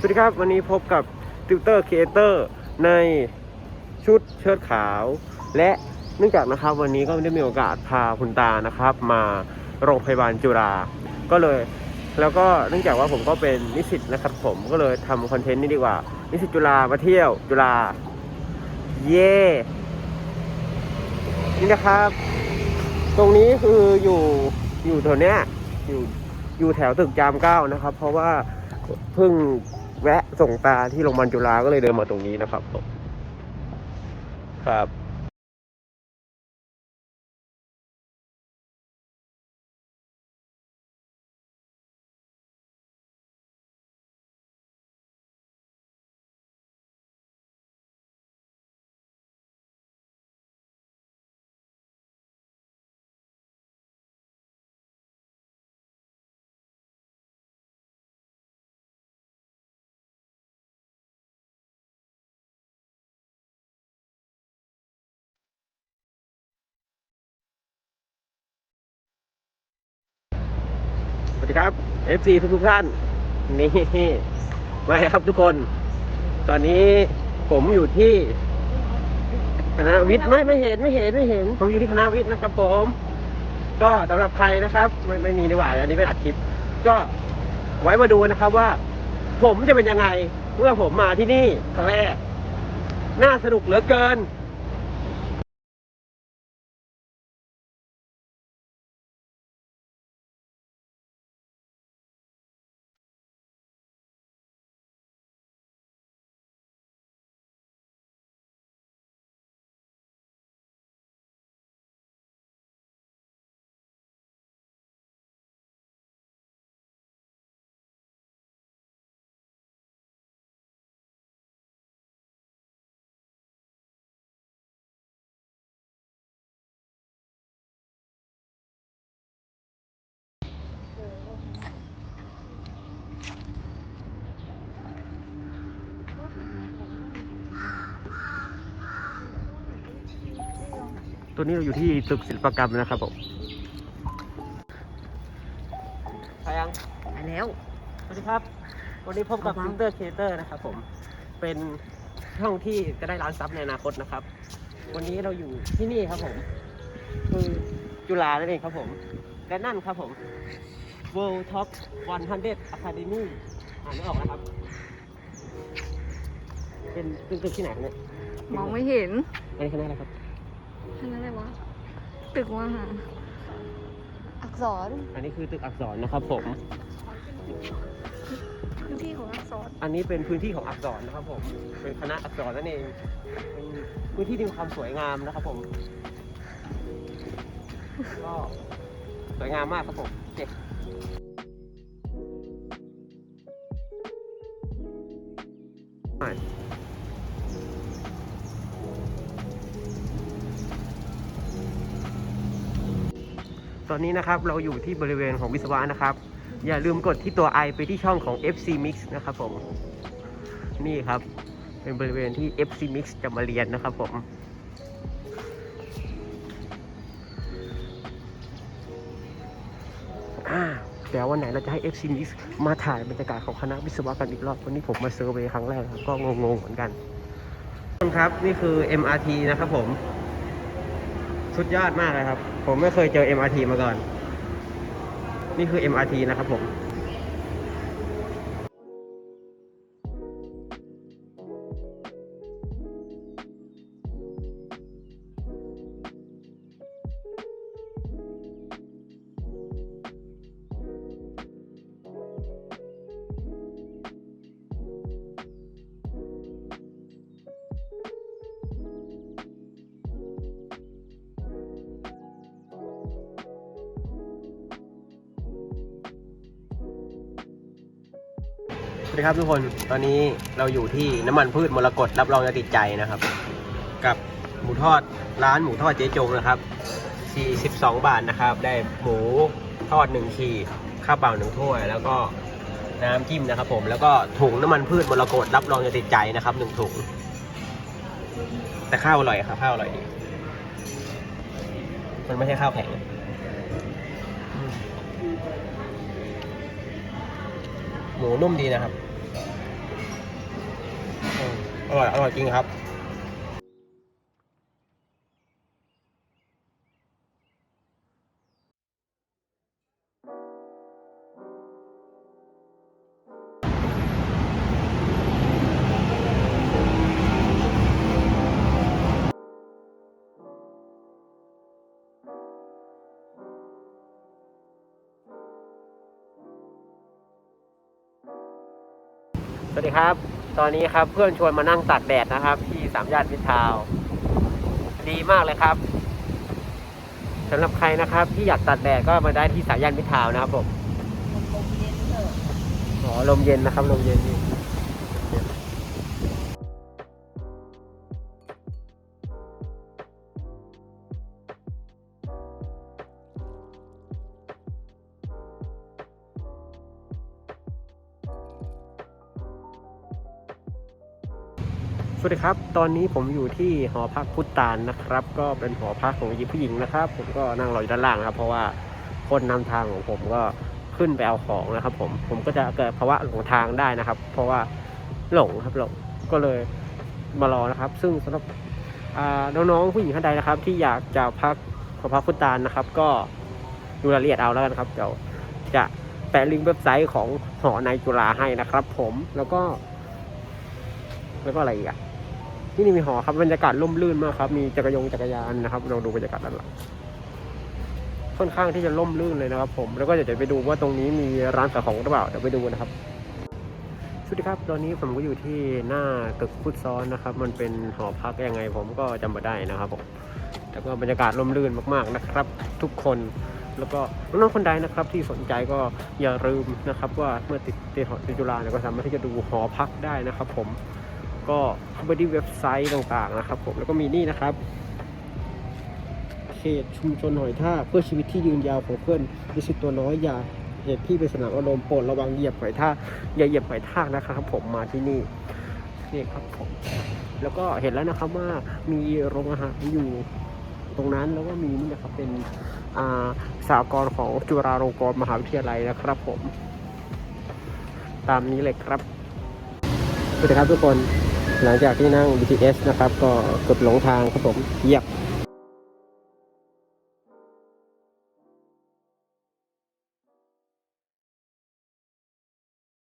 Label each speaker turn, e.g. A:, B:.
A: สวัสดีครับ วันนี้พบกับติวเตอร์ครีเอเตอร์ในชุดเชิ้ตขาว และเนื่องจากนะครับวันนี้ก็ได้มีโอกาสพาคุณตานะครับ มาโรงพยาบาลจุฬาก็เลยแล้วก็เนื่องจากว่าผมก็เป็นนิสิตนะครับผมก็เลยทำคอนเทนต์นี้ดีกว่า นิสิตจุฬามาเที่ยวจุฬาเย่นี่นะครับ ตรงนี้คืออยู่อยู่แถวเนี้ยอยู่อยู่แถวตึกจามเก้านะครับ เพราะว่าเพิ่ง แวะส่งตาที่โรงพยาบาลจุฬาก็เลยเดินมาตรงนี้นะครับครับ ดีครับ FC ทุกทุกท่าน นี่มาครับทุกคน ตอนนี้ผมอยู่ที่คณะวิทย์ไม่ไม่เห็นไม่เห็นไม่เห็น ผมอยู่ที่คณะวิทย์นะครับผม ก็สำหรับใครนะครับไม่ไม่มีดีกว่าอันนี้เป็นอัดคลิป ก็ไว้มาดูนะครับว่า ผมจะเป็นยังไงเมื่อผมมาที่นี่ครั้งแรกน่าสนุกเหลือเกิน ตัวนี้เราอยู่ที่ตึกศิลปกรรมนะครับผมไปยัง
B: ไปแล้ว
A: สวัสดีครับ วันนี้พบกับ
B: ว้าว
A: ฟิลเตอร์เคเตอร์นะครับผม เป็นช่องที่จะได้ร้านซับในอนาคตนะครับ วันนี้เราอยู่ที่นี่ครับผม คือจุฬานั่นเองครับผม และนั่นครับผม World Top 100 Academy อ่านไม่ออกนะครับ เป็นเป็นตึกที่ไหนครับเนี่ย
B: มองไม่เห็น
A: อันนี้คณะอะไรครับ
B: อันนั้นอะไรวะ ตึกมหาอักษร
A: อันนี้คือตึกอักษรนะครับผม
B: พื้นที่ของอักษร
A: อันนี้เป็นพื้นที่ของอักษรนะครับผม เป็นคณะอักษรนั่นเองเป็นพื้นที่ที่มีความสวยงามนะครับผม ก็สวยงามมากครับผมโอเตอนนี้นะครับเราอยู่ที่บริเวณของวิศวะนะครับ อย่าลืมกดที่ตัว i ไปที่ช่องของ FC Mix นะครับผม นี่ครับ เป็นบริเวณที่ FC Mix จะมาเรียนนะครับผมอ่าเดี๋ยววันไหนเราจะให้ FC Mix มาถ่ายบรรยากาศของคณะวิศวะกันอีกรอบวันนี้ผมมาเซอร์เวย์ครั้งแรกครับก็งงๆเหมือนกันทุกคนครับนี่คือ MRT นะครับผม สุดยอดมากเลยครับ ผมไม่เคยเจอ MRT มาก่อน นี่คือ MRT นะครับผม ดีครับทุกคน ตอนนี้เราอยู่ที่น้ำมันพืชมรกตรับรองจะติดใจนะครับ กับหมูทอดร้านหมูทอดเจ๊จงนะครับ 42 บาทนะครับ ได้หมูทอด1ขีดข้าวเปล่าหนึ่งถ้วย แล้วก็น้ำจิ้มนะครับ ผม แล้วก็ถุงน้ำมันพืชมรกตรับรองจะติดใจนะครับหนึ่งถุง แต่ข้าวอร่อยครับข้าวอร่อยดี มันไม่ใช่ข้าวแข็งหมูนุ่มดีนะครับ อร่อย อร่อยจริงครับสวัสดีครับ ตอนนี้ครับเพื่อนชวนมานั่งตัดแดดนะครับ ที่สามย่านมิตรทาวดีมากเลยครับสำหรับใครนะครับ ที่อยากตัดแดดก็มาได้ที่สามย่านมิตรทาวนะครับผมอ๋อลมเย็นนะครับลมเย็นดี สวัสดีครับ ตอนนี้ผมอยู่ที่หอพักพุทธตานนะครับ ก็เป็นหอพักของหญิงผู้หญิงนะครับ ผมก็นั่งรออยู่ด้านล่างครับ เพราะว่าคนนำทางของผมก็ขึ้นไปเอาของนะครับ ผม ผมก็จะเกิดภาวะหลงทางได้นะครับ เพราะว่าหลงครับหลง ก็เลยมารอนะครับ ซึ่งสำหรับน้องๆผู้หญิงท่านใดนะครับ ที่อยากจะพักหอพักพุทธตานนะครับ ก็ดูรายละเอียดเอาแล้วกันครับเดี๋ยวจะแปะลิงก์เว็บไซต์ของหอในจุฬาให้นะครับ ผม แล้วก็แล้วก็อะไรอีกอะ ที่นี่มีหอครับบรรยากาศร่มรื่นมากครับมีจักรยงจักรยานนะครับเราดูบรรยากาศด้านหลังค่อนข้างที่จะร่มรื่นเลยนะครับ ผมแล้วก็เดี๋ยวจะไปดูว่าตรงนี้มีร้านขายของหรือเปล่าเดี๋ยวไปดูนะครับสวัสดีครับตอนนี้ผมก็อยู่ที่หน้าตึกฟุตซ้อลนะครับ มันเป็นหอพักยังไง ผมก็จำไม่ได้นะครับผมแต่ก็บรรยากาศร่มรื่นมากๆนะครับ ทุกคนแล้วก็น้องคนใดนะครับที่สนใจก็อย่าลืมนะครับ ว่าเมื่อติดติดหอติดจุฬาเนี่ยก็สามารถที่จะดูหอพักได้นะครับ ผม ก็เข้าไปที่เว็บไซต์ต่างๆนะครับผมแล้วก็มีนี่นะครับ เขตชุมชนหอยท่าเพื่อชีวิตที่ยืนยาวของเพื่อนนิสิตตัวน้อยอย่าเหตุที่เป็นสนามอารมณ์โปรดระวังเหยียบหอยท่าอย่าเหยียบหอยทากนะครับ ผมมาที่นี่นี่ครับผมแล้วก็เห็นแล้วนะครับว่ามีโรงอาหารอยู่ตรงนั้นแล้วก็มีนี่นะครับเป็นาสากรของจุฬาลงกรณ์มหาวิทยาลัยนะครับ ผม ตามนี้เลยครับสวัสดีครับทุกคน หลังจากที่นั่ง BTS นะครับ ก็เกือบหลงทางครับผมเหยียบ